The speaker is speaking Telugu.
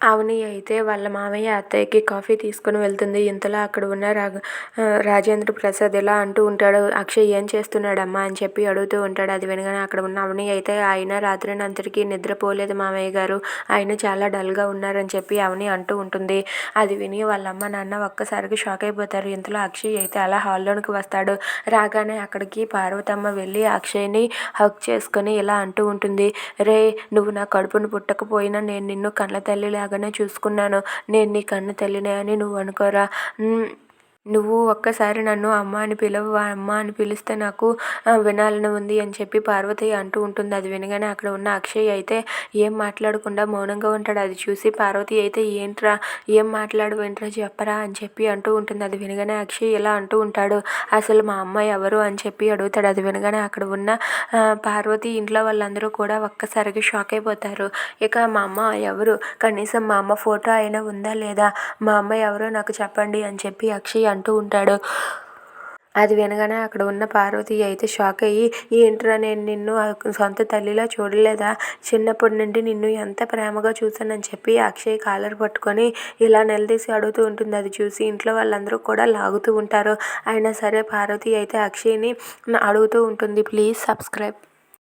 అవని అయితే వాళ్ళ మామయ్య అత్తయ్యకి కాఫీ తీసుకుని వెళ్తుంది. ఇంతలో అక్కడ ఉన్న రాఘ రాజేంద్ర ప్రసాద్ ఇలా అంటూ ఉంటాడు అక్షయ్ ఏం చేస్తున్నాడమ్మా? అని చెప్పి అడుగుతూ ఉంటాడు. అది వినగానే అక్కడ ఉన్న అవని అయితే ఆయన రాత్రినంతటికీ నిద్రపోలేదు మామయ్య గారు. ఆయన చాలా డల్గా ఉన్నారని చెప్పి అవని అంటూ ఉంటుంది. అది విని వాళ్ళ అమ్మ నాన్న ఒక్కసారికి షాక్ అయిపోతారు. ఇంతలో అక్షయ్ అయితే అలా హాల్లోనికి వస్తాడు. రాగానే అక్కడికి పార్వతమ్మ వెళ్ళి అక్షయ్ని హక్ చేసుకొని ఇలా అంటూ ఉంటుంది. రే నువ్వు నా కడుపును పుట్టకపోయినా నేను నిన్ను కళ్ళ తల్లిలాగానే చూసుకున్నాను. నేను నీ కన్న తల్లినే అని నువ్వు అనుకోరా? నువ్వు ఒక్కసారి నన్ను అమ్మ అని పిలవు అమ్మ అని పిలిస్తే నాకు వినాలని ఉంది అని చెప్పి పార్వతి అంటూ ఉంటుంది. అది వినగానే అక్కడ ఉన్న అక్షయ్ అయితే ఏం మాట్లాడకుండా మౌనంగా ఉంటాడు. అది చూసి పార్వతి అయితే ఏంట్రా ఏం మాట్లాడు ఏంట్రా చెప్పరా అని చెప్పి అంటూ ఉంటుంది. అది వినగానే అక్షయ్ ఇలా అంటూ ఉంటాడు. అసలు మా అమ్మాయి ఎవరు అని చెప్పి అడుగుతాడు. అది వినగానే అక్కడ ఉన్న పార్వతి ఇంట్లో వాళ్ళందరూ కూడా ఒక్కసారిగా షాక్ అయిపోతారు. ఇక మా అమ్మ ఎవరు? కనీసం మా అమ్మ ఫోటో అయినా ఉందా లేదా? మా అమ్మ ఎవరో నాకు చెప్పండి అని చెప్పి అక్షయ్ అంటూ ఉంటాడు. అది వినగానే అక్కడ ఉన్న పార్వతి అయితే షాక్ అయ్యి ఏంట్రా నేను నిన్ను సొంత తల్లిలా చూడలేదా? చిన్నప్పటి నుండి నిన్ను ఎంత ప్రేమగా చూశానని చెప్పి అక్షయ్ కాలర్ పట్టుకొని ఇలా నిలదీసి అడుగుతూ ఉంటుంది. అది చూసి ఇంట్లో వాళ్ళందరూ కూడా లాగుతూ ఉంటారు. అయినా సరే పార్వతి అయితే అక్షయ్ని అడుగుతూ ఉంటుంది ప్లీజ్ సబ్స్క్రైబ్